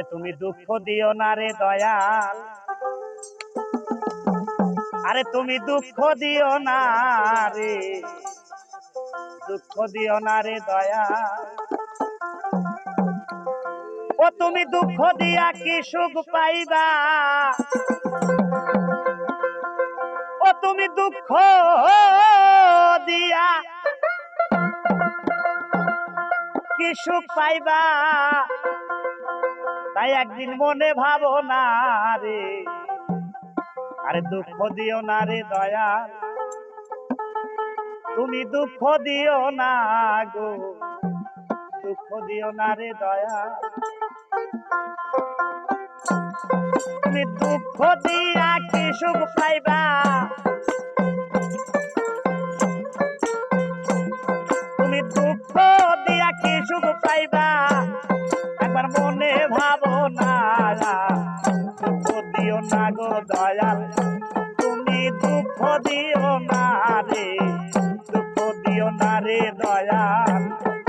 আরে তুমি দুঃখ দিও না রে দয়াল। আরে তুমি দুঃখ দিও না রে। দুঃখ দিও না রে দয়াল। ও তুমি দুঃখ দিয়া কি সুখ পাইবা? ও তুমি দুঃখ দিয়া কি সুখ পাইবা? তাই একদিন মনে ভাবো না রে। আরে দুঃখ দিও না রে দয়া তুমি দুঃখ দিও না গো। দুঃখ দিও না রে দয়া তুমি দুঃখ দিয়া কি সুখ পাইবা? তুমি দুঃখ দিয়া কি সুখ পাইবা? একবার মনে ভাবো রে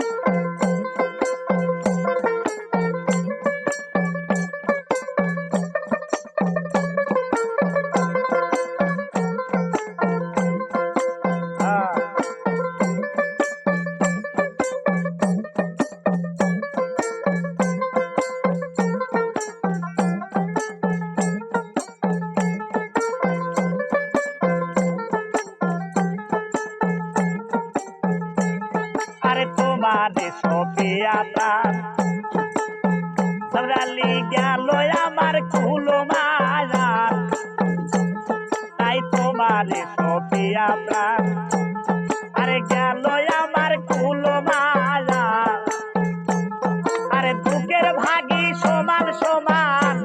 সবরালি গেল আমার কুলো মায়ার তাই তোমার সফিয়া প্রাণ আরে গেল আমার কুলো মায়া আরে দুঃখের ভাগি সমান সমান।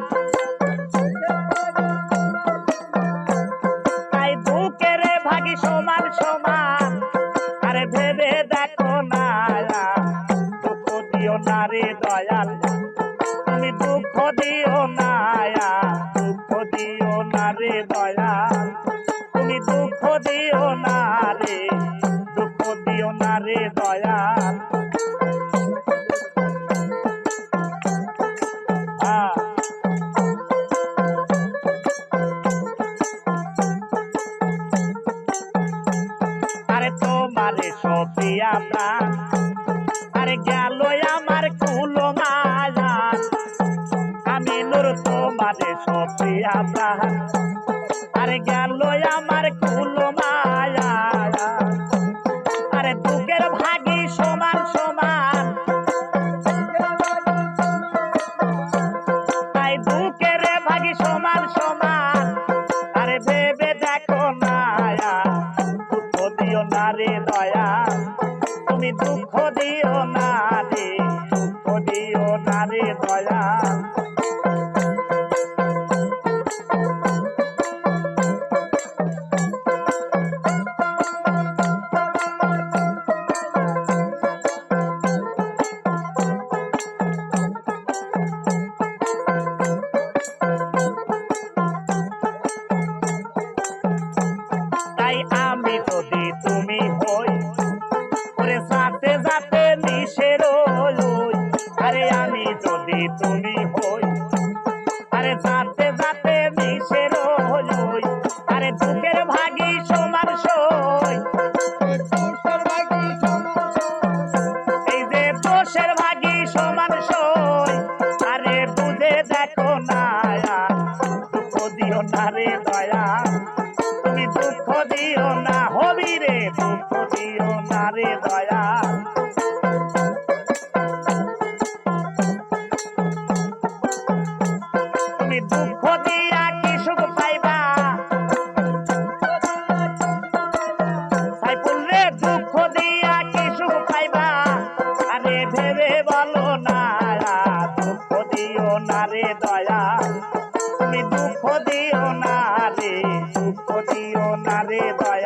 তাই দুঃখের ভাগি সমান দয়াল। তুমি দুঃখ দিও না দুঃখ দিও না রে দয়াল। তুমি দুঃখ দিও না রে, দুঃখ দিও না রে দয়াল। আরে তোমারে সফিয়া প্রাণ আরে গেল সফিয়া প্রাণ আরে মায়া। আরে দুঃখের ভাগি সমান সমান। তাই দুঃখের ভাগি সমান সমান। আরে ভেবে দেখো না দুঃখ দিও রে দয়া। তুমি দুঃখ দিও না রে, দুঃখ দিও না রে দয়া। তুমি হই। আরে সাথে নিষের আরে দুঃখের ভাগি সমান সই। এই যে দোষের ভাগি সমান সই। আরে বুঝে দেখো না দুঃখ দিও না রে দয়া। তুমি দুঃখ দিও না, হবি রে, দুঃখ দিও না রে দয়া। দিও না রে দুঃখ দিও না রে দয়া